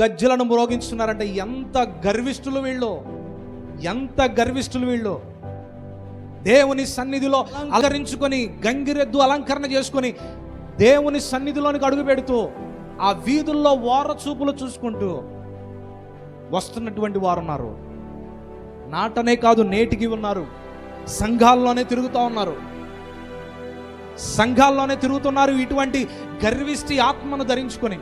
గజ్జలను మ్రోగించున్నారంటే ఎంత గర్విష్ఠులు వీళ్ళు. ఎంత గర్విష్ఠులు వీళ్ళు. దేవుని సన్నిధిలో అలంకరించుకొని గంగిరెద్దు అలంకరణ చేసుకొని దేవుని సన్నిధిలోనికి అడుగు పెడుతూ ఆ వీధుల్లో ఓర చూపులు చూసుకుంటూ వస్తున్నటువంటి వారు ఉన్నారు. నాటనే కాదు నేటికి ఉన్నారు. సంఘాల్లోనే తిరుగుతూ ఉన్నారు. సంఘాల్లోనే తిరుగుతున్నారు ఇటువంటి గర్విష్టి ఆత్మను ధరించుకొని.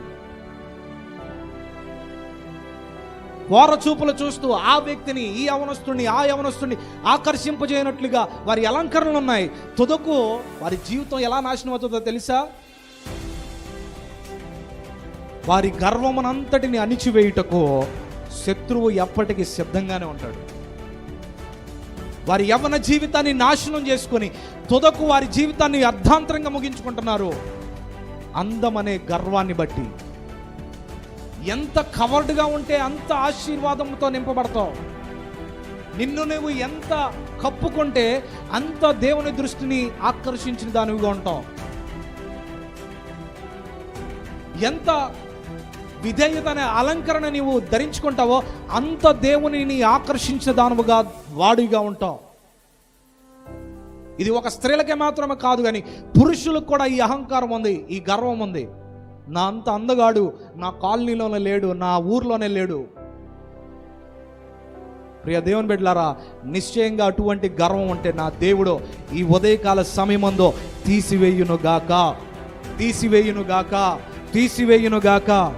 ఓర చూపులు చూస్తూ ఆ వ్యక్తిని ఈ యవనస్తుని ఆ యవనస్తుని ఆకర్షింపజేయనట్లుగా వారి అలంకరణలు ఉన్నాయి. తుదకు వారి జీవితం ఎలా నాశనం అవుతుందో తెలుసా? వారి గర్వమునంతటిని అణిచివేయుటకు శత్రువు ఎప్పటికీ సిద్ధంగానే ఉంటాడు. వారి యవన జీవితాన్ని నాశనం చేసుకొని తుదకు వారి జీవితాన్ని అర్ధాంతరంగా ముగించుకుంటున్నారు. అందం అనే గర్వాన్ని బట్టి ఎంత కవర్డ్గా ఉంటే అంత ఆశీర్వాదంతో నింపబడతావు. నిన్ను నువ్వు ఎంత కప్పుకుంటే అంత దేవుని దృష్టిని ఆకర్షించిన దానివిగా ఉంటావు. ఎంత విధేయత అనే అలంకరణ నీవు ధరించుకుంటావో అంత దేవునిని ఆకర్షించిన దానివిగా వాడిగా ఉంటావు. ఇది ఒక స్త్రీలకే మాత్రమే కాదు కానీ పురుషులకు కూడా ఈ అహంకారం ఉంది ఈ గర్వం ఉంది. నా అంత అందగాడు నా కాలనీలోనే లేడు నా ఊర్లోనే లేడు. ప్రియ దేవుని బిడ్డలారా నిశ్చయంగా అటువంటి గర్వం ఉంటే నా దేవుడు ఈ ఉదయకాల సమయమందో తీసివేయును గాక తీసివేయును గాక తీసివేయును గాక